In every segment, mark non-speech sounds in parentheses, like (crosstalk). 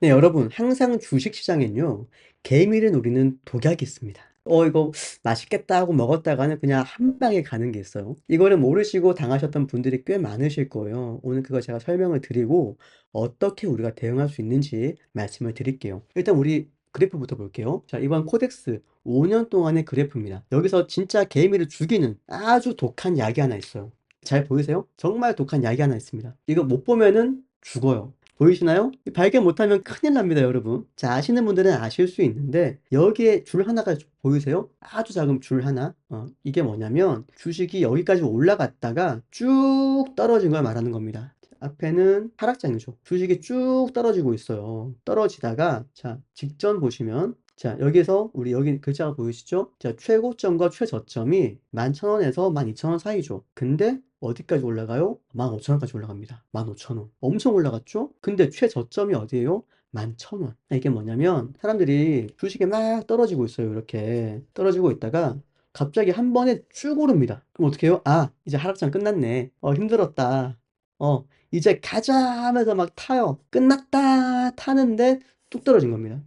네, 여러분, 항상 주식시장엔요, 개미를 노리는 독약이 있습니다. 어, 이거 맛있겠다 하고 먹었다가는 그냥 한 방에 가는 게 있어요. 이거를 모르시고 당하셨던 분들이 꽤 많으실 거예요. 오늘 그거 제가 설명을 드리고 어떻게 우리가 대응할 수 있는지 말씀을 드릴게요. 일단 우리 그래프부터 볼게요. 자, 이번 코덱스 5년 동안의 그래프입니다. 여기서 진짜 개미를 죽이는 아주 독한 약이 하나 있어요. 잘 보이세요? 정말 독한 약이 하나 있습니다. 이거 못 보면은 죽어요. 보이시나요? 발견 못하면 큰일 납니다, 여러분. 자, 아시는 분들은 아실 수 있는데, 여기에 줄 하나가 보이세요? 아주 작은 줄 하나. 어, 이게 뭐냐면, 주식이 여기까지 올라갔다가 쭉 떨어진 걸 말하는 겁니다. 앞에는 하락장이죠. 주식이 쭉 떨어지고 있어요. 떨어지다가, 자, 직전 보시면, 자, 여기서 우리 여기 글자가 보이시죠? 자, 최고점과 최저점이 11,000원에서 12,000원 사이죠. 근데 어디까지 올라가요? 15,000원까지 올라갑니다. 15,000원. 엄청 올라갔죠? 근데 최저점이 어디예요? 11,000원. 이게 뭐냐면 사람들이 주식이 막 떨어지고 있어요. 이렇게 떨어지고 있다가 갑자기 한 번에 쭉 오릅니다. 그럼 어떻게 해요? 아, 이제 하락장 끝났네. 어, 힘들었다. 어, 이제 가자 하면서 막 타요. 끝났다 타는데 뚝 떨어진 겁니다.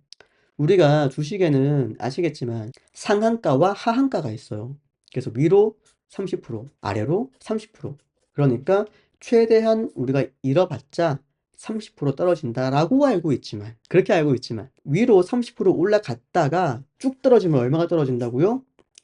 우리가 주식에는 아시겠지만 상한가와 하한가가 있어요. 그래서 위로 30%, 아래로 30%. 그러니까 최대한 우리가 잃어봤자 30% 떨어진다라고 알고 있지만, 그렇게 알고 있지만, 위로 30% 올라갔다가 쭉 떨어지면 얼마가 떨어진다고요?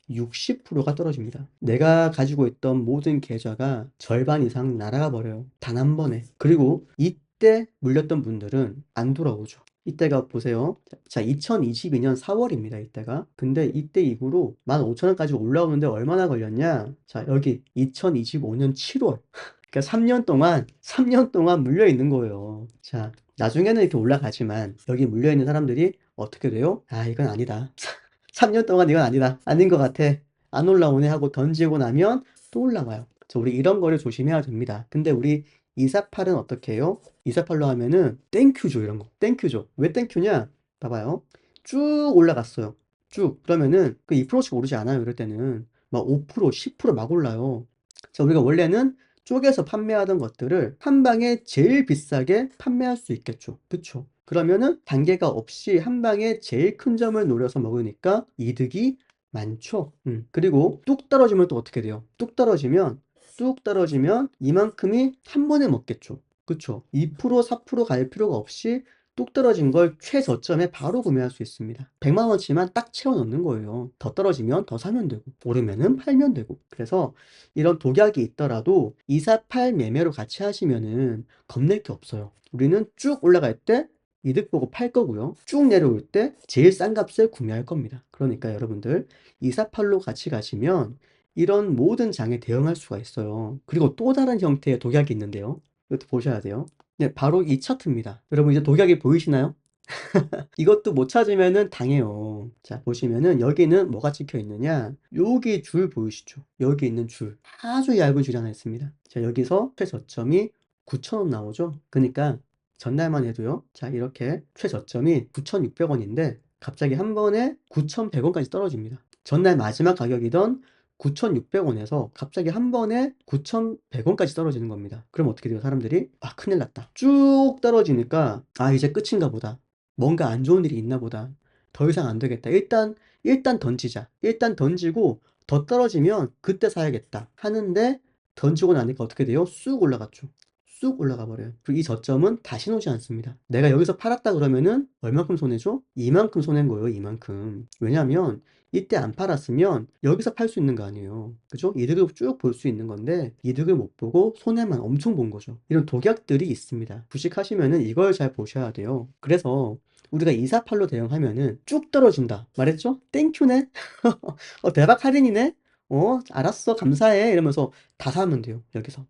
60%가 떨어집니다. 내가 가지고 있던 모든 계좌가 절반 이상 날아가 버려요. 단 한 번에. 그리고 이때 물렸던 분들은 안 돌아오죠. 이때가 보세요. 자, 2022년 4월입니다. 이때가. 근데 이때 이후로 15,000원까지 올라오는데 얼마나 걸렸냐? 자, 여기 2025년 7월. (laughs) 그러니까 3년 동안, 3년 동안 물려 있는 거예요. 자, 나중에는 이렇게 올라가지만 여기 물려 있는 사람들이 어떻게 돼요? 아, 이건 아니다. (laughs) 3년 동안 이건 아니다. 아닌 것 같아. 안 올라오네 하고 던지고 나면 또 올라와요. 자, 우리 이런 거를 조심해야 됩니다. 근데 우리 248은 어떻게 해요? 248로 하면은 땡큐죠 이런 거. 땡큐죠. 왜 땡큐냐? 봐봐요. 쭉 올라갔어요. 쭉. 그러면은 그 2%씩 오르지 않아요 이럴 때는. 막 5% 10%막 올라요. 자 우리가 원래는 쪼개서 판매하던 것들을 한 방에 제일 비싸게 판매할 수 있겠죠. 그쵸? 그러면은 단계가 없이 한 방에 제일 큰 점을 노려서 먹으니까 이득이 많죠. 음. 그리고 뚝 떨어지면 또 어떻게 돼요? 뚝 떨어지면 뚝 떨어지면 이만큼이 한 번에 먹겠죠. 그쵸? 2% 4%갈 필요가 없이 뚝 떨어진 걸 최저점에 바로 구매할 수 있습니다. 100만 원치만 딱 채워 넣는 거예요. 더 떨어지면 더 사면 되고 오르면은 팔면 되고 그래서 이런 독약이 있더라도 248 매매로 같이 하시면은 겁낼 게 없어요. 우리는 쭉 올라갈 때 이득 보고 팔 거고요. 쭉 내려올 때 제일 싼 값을 구매할 겁니다. 그러니까 여러분들 248로 같이 가시면 이런 모든 장에 대응할 수가 있어요. 그리고 또 다른 형태의 독약이 있는데요. 이것도 보셔야 돼요. 네, 바로 이 차트입니다. 여러분 이제 독약이 보이시나요? (laughs) 이것도 못 찾으면은 당해요. 자, 보시면은 여기는 뭐가 찍혀 있느냐? 여기 줄 보이시죠? 여기 있는 줄. 아주 얇은 줄이 하나 있습니다. 자, 여기서 최저점이 9,000원 나오죠? 그러니까 전날만 해도요. 자, 이렇게 최저점이 9,600원인데 갑자기 한 번에 9,100원까지 떨어집니다. 전날 마지막 가격이던 9,600원에서 갑자기 한 번에 9,100원까지 떨어지는 겁니다. 그럼 어떻게 돼요? 사람들이 아 큰일 났다. 쭉 떨어지니까 아 이제 끝인가 보다. 뭔가 안 좋은 일이 있나 보다. 더 이상 안 되겠다. 일단 일단 던지자. 일단 던지고 더 떨어지면 그때 사야겠다. 하는데 던지고 나니까 어떻게 돼요? 쑥 올라갔죠. 쑥 올라가 버려요. 그리고 이 저점은 다시 오지 않습니다. 내가 여기서 팔았다 그러면은 얼마큼 손해죠? 이만큼 손해인 거예요, 이만큼. 왜냐면 이때 안 팔았으면 여기서 팔 수 있는 거 아니에요. 그죠? 이득을 쭉 볼 수 있는 건데 이득을 못 보고 손해만 엄청 본 거죠. 이런 독약들이 있습니다. 주식 하시면은 이걸 잘 보셔야 돼요. 그래서 우리가 248로 대응하면은 쭉 떨어진다. 말했죠? 땡큐네? (laughs) 어, 대박 할인이네? 어, 알았어. 감사해. 이러면서 다 사면 돼요. 여기서.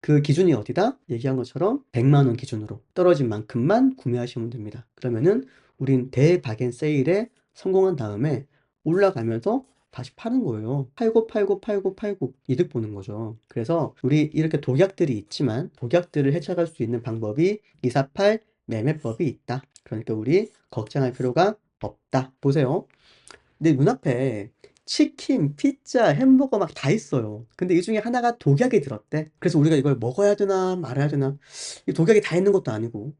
그 기준이 어디다? 얘기한 것처럼 100만 원 기준으로 떨어진 만큼만 구매하시면 됩니다. 그러면은 우린 대박엔 세일에 성공한 다음에 올라가면서 다시 파는 거예요. 팔고 팔고 팔고 팔고 이득 보는 거죠. 그래서 우리 이렇게 독약들이 있지만 독약들을 해체할 수 있는 방법이 248 매매법이 있다. 그러니까 우리 걱정할 필요가 없다. 보세요. 내 눈앞에 치킨, 피자, 햄버거 막 다 있어요. 근데 이 중에 하나가 독약이 들었대. 그래서 우리가 이걸 먹어야 되나 말아야 되나. 이 독약이 다 있는 것도 아니고.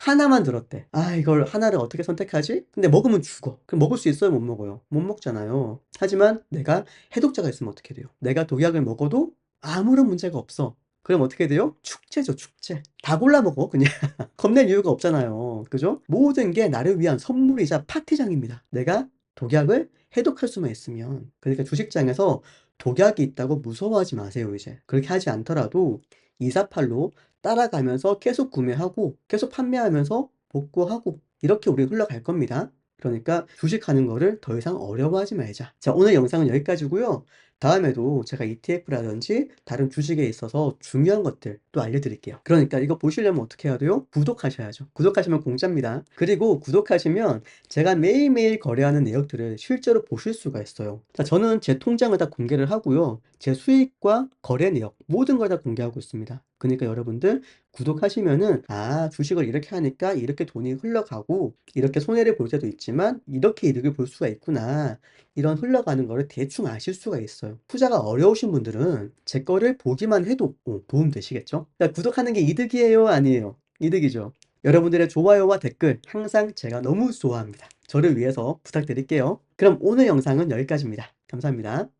하나만 들었대. 아 이걸 하나를 어떻게 선택하지? 근데 먹으면 죽어. 그럼 먹을 수 있어요? 못 먹어요? 못 먹잖아요. 하지만 내가 해독자가 있으면 어떻게 돼요? 내가 독약을 먹어도 아무런 문제가 없어. 그럼 어떻게 돼요? 축제죠, 축제. 다 골라 먹어, 그냥. (laughs) 겁낼 이유가 없잖아요. 그죠? 모든 게 나를 위한 선물이자 파티장입니다. 내가 독약을 해독할 수만 있으면. 그러니까 주식장에서 독약이 있다고 무서워하지 마세요, 이제. 그렇게 하지 않더라도 이사팔로 따라가면서 계속 구매하고 계속 판매하면서 복구하고 이렇게 우리 흘러갈 겁니다. 그러니까 주식하는 거를 더 이상 어려워하지 말자. 자, 오늘 영상은 여기까지고요. 다음에도 제가 ETF라든지 다른 주식에 있어서 중요한 것들 또 알려드릴게요. 그러니까 이거 보시려면 어떻게 해야 돼요? 구독하셔야죠. 구독하시면 공짜입니다. 그리고 구독하시면 제가 매일매일 거래하는 내역들을 실제로 보실 수가 있어요. 자, 저는 제 통장을 다 공개를 하고요. 제 수익과 거래 내역 모든 걸 다 공개하고 있습니다. 그러니까 여러분들 구독하시면은 아 주식을 이렇게 하니까 이렇게 돈이 흘러가고 이렇게 손해를 볼 때도 있지만 이렇게 이득을 볼 수가 있구나 이런 흘러가는 거를 대충 아실 수가 있어요. 투자가 어려우신 분들은 제 거를 보기만 해도 어, 도움 되시겠죠? 그러니까 구독하는 게 이득이에요? 아니에요? 이득이죠. 여러분들의 좋아요와 댓글 항상 제가 너무 좋아합니다. 저를 위해서 부탁드릴게요. 그럼 오늘 영상은 여기까지입니다. 감사합니다